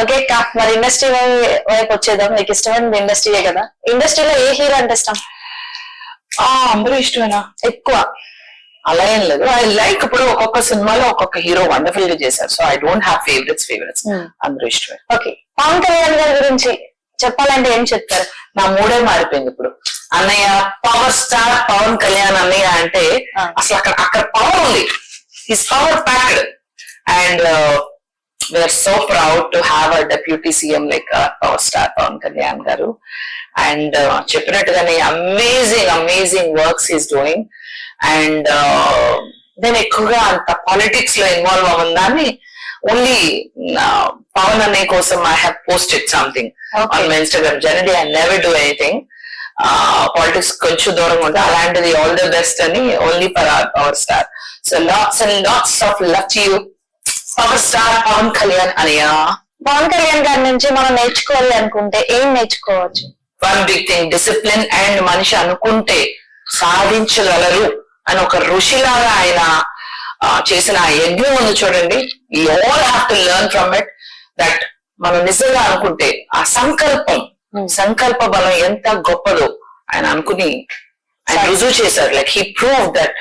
Okay మరి industry వైపు వచ్చేద్దాం. మీకు ఇష్టమైనది ఇండస్ట్రీయే కదా. ఇండస్ట్రీలో ఏ హీరో అంటే ఇష్టం? అందరూ ఇష్టమేనా? ఎక్కువ. అలా ఏం లేదు. ఐ లైక్ ఇప్పుడు ఒక్కొక్క సినిమాలో ఒక్కొక్క హీరో వండర్ఫుల్గా చేశారు so I don't have favourites favourites. అందరూ ఇష్టమే. ఓకే పవన్ కళ్యాణ్ గారి గురించి చెప్పాలంటే ఏం చెప్తారు? నా మూడే మారిపోయింది ఇప్పుడు. అన్నయ్య పవర్ స్టార్ పవన్ కళ్యాణ్ అన్నయ్య అంటే. అసలు అక్కడ అక్కడ పవర్ ఉంది. His power packed and we are so proud to have a deputy CM like power star Pawan Kalyan garu and చెప్పినట్టుగానే amazing amazing works is doing and నేను ఎక్కువగా అంత పాలిటిక్స్లో ఇన్వాల్వ్ అవ్వను దాన్ని ఓన్లీ పవన్ అన్నయ్య కోసం I have posted something. On my Instagram generally I never do anything politics కొంచెం దూరంగా ఉంటే అలాంటిది ఆల్ ద బెస్ట్ అని only for power star so lots and lots of love you power star Pawan Kalyan అనియా పవన్ కళ్యాణ్ గారి నుంచి మనం నేర్చుకోవాలి అనుకుంటే ఏం నేర్చుకోవచ్చు? One big thing discipline and మనిషి అనుకుంటే సాధించగలరు అని ఒక ఋషిలాగా ఆయన చేసిన ఆ యజ్ఞం ఉంది చూడండి. All have to learn from it that మనం నిజంగా అనుకుంటే ఆ సంకల్పం సంకల్ప బలం ఎంత గొప్పదో ఆయన అనుకుని ఆయన రుజువు చేశారు. Like he prove that